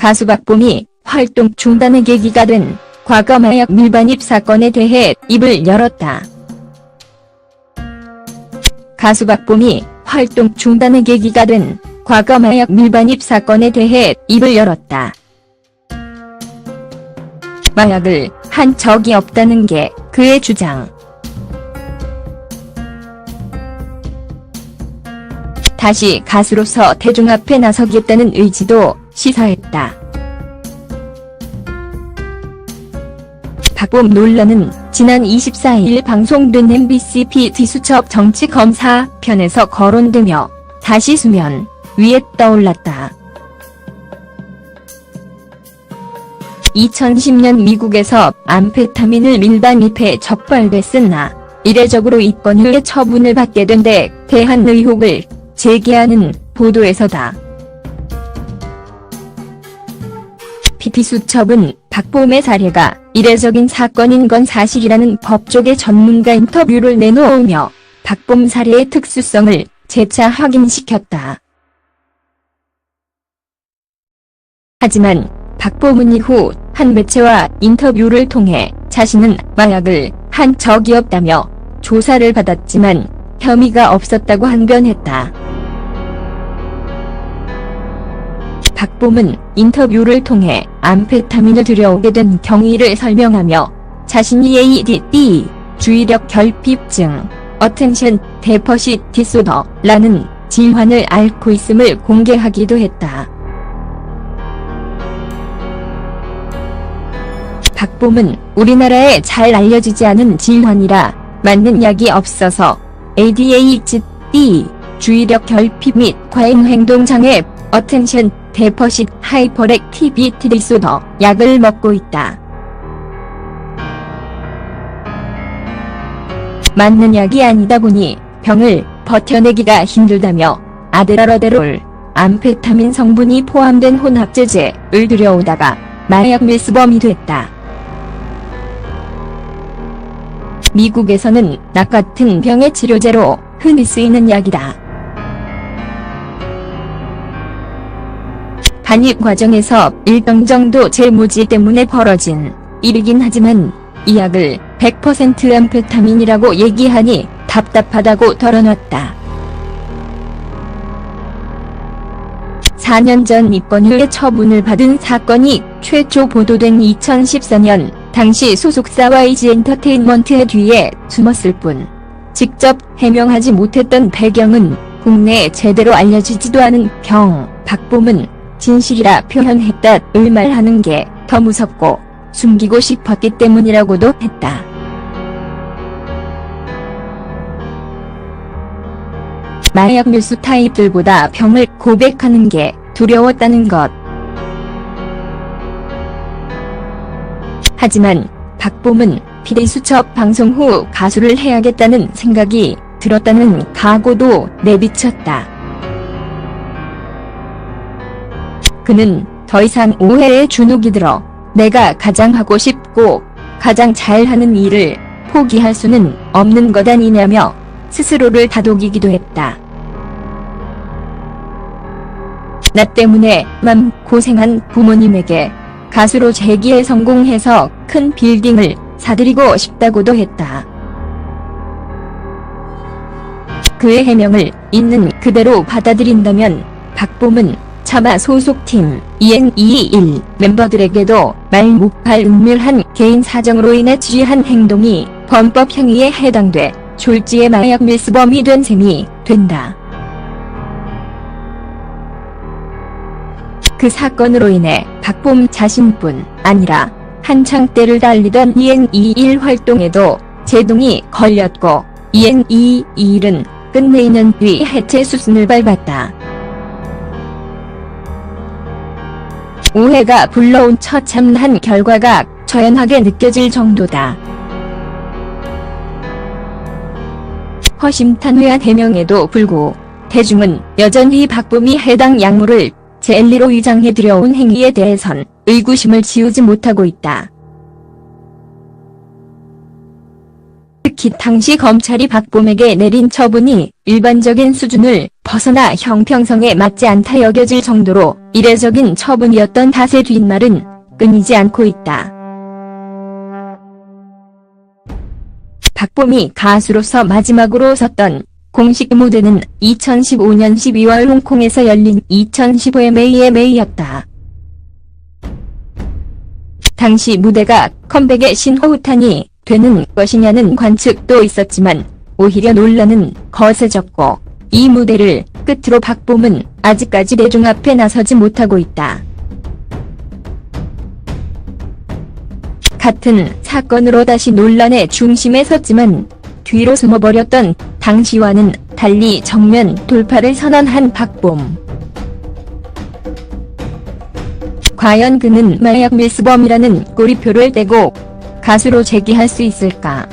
가수 박봄이 활동 중단의 계기가 된 과거 마약 밀반입 사건에 대해 입을 열었다. 가수 박봄이 활동 중단의 계기가 된 과거 마약 밀반입 사건에 대해 입을 열었다. 마약을 한 적이 없다는 게 그의 주장. 다시 가수로서 대중 앞에 나서겠다는 의지도 시사했다. 박봄 논란은 지난 24일 방송된 MBC PD수첩 정치검사 편에서 거론되며 다시 수면 위에 떠올랐다. 2010년 미국에서 암페타민을 밀반입해 적발됐으나 이례적으로 입건 후에 처분을 받게 된 데 대한 의혹을 제기하는 보도에서다. PT수첩은 박봄의 사례가 이례적인 사건인 건 사실이라는 법조계 전문가 인터뷰를 내놓으며 박봄 사례의 특수성을 재차 확인시켰다. 하지만 박봄은 이후 한 매체와 인터뷰를 통해 자신은 마약을 한 적이 없다며 조사를 받았지만 혐의가 없었다고 항변했다. 박봄은 인터뷰를 통해 암페타민을 들여오게 된 경위를 설명하며 자신이 ADD, 주의력 결핍증, 어텐션 데퍼시 디소더라는 질환을 앓고 있음을 공개하기도 했다. 박봄은 우리나라에 잘 알려지지 않은 질환이라 맞는 약이 없어서 ADHD, 주의력 결핍 및 과잉 행동 장애, 어텐션 데퍼시 하이퍼렉티비티 디소더 약을 먹고 있다. 맞는 약이 아니다 보니 병을 버텨내기가 힘들다며 아데라러데롤, 암페타민 성분이 포함된 혼합제제를 들여오다가 마약 밀수범이 됐다. 미국에서는 낙 같은 병의 치료제로 흔히 쓰이는 약이다. 반입 과정에서 일정 정도 재무지 때문에 벌어진 일이긴 하지만 이 약을 100% 암페타민이라고 얘기하니 답답하다고 털어놨다. 4년 전 입건 후에 처분을 받은 사건이 최초 보도된 2014년 당시 소속사 YG 엔터테인먼트의 뒤에 숨었을 뿐 직접 해명하지 못했던 배경은 국내에 제대로 알려지지도 않은 경 박봄은 진실이라 표현했다 을 말하는 게 더 무섭고 숨기고 싶었기 때문이라고도 했다. 마약 밀수 타입들보다 병을 고백하는 게 두려웠다는 것. 하지만 박봄은 피디수첩 방송 후 가수를 해야겠다는 생각이 들었다는 각오도 내비쳤다. 그는 더 이상 오해에 주눅이 들어 내가 가장 하고 싶고 가장 잘하는 일을 포기할 수는 없는 것 아니냐며 스스로를 다독이기도 했다. 나 때문에 맘 고생한 부모님에게 가수로 재기에 성공해서 큰 빌딩을 사드리고 싶다고도 했다. 그의 해명을 있는 그대로 받아들인다면 박봄은 차마 소속팀 EN221 멤버들에게도 말목할 은밀한 개인 사정으로 인해 지휘한 행동이 범법 행위에 해당돼 졸지의 마약 밀수범이 된 셈이 된다. 그 사건으로 인해 박봄 자신뿐 아니라 한창 때를 달리던 EN21 활동에도 제동이 걸렸고 EN21은 끝내 2년 뒤 해체 수순을 밟았다. 오해가 불러온 처참한 결과가 처연하게 느껴질 정도다. 허심탄회한 해명에도 불구 대중은 여전히 박봄이 해당 약물을 젤리로 위장해 들여온 행위에 대해선 의구심을 지우지 못하고 있다. 당시 검찰이 박범에게 내린 처분이 일반적인 수준을 벗어나 형평성에 맞지 않다 여겨질 정도로 이례적인 처분이었던 탓의 뒷말은 끊이지 않고 있다. 박범이 가수로서 마지막으로 섰던 공식 무대는 2015년 12월 홍콩에서 열린 2015 MAMA였다. 당시 무대가 컴백의 신호탄이 되는 것이냐는 관측도 있었지만 오히려 논란은 거세졌고 이 무대를 끝으로 박봄은 아직까지 대중 앞에 나서지 못하고 있다. 같은 사건으로 다시 논란의 중심에 섰지만 뒤로 숨어버렸던 당시와는 달리 정면 돌파를 선언한 박봄. 과연 그는 마약 밀수범이라는 꼬리표를 떼고 가수로 재기할 수 있을까?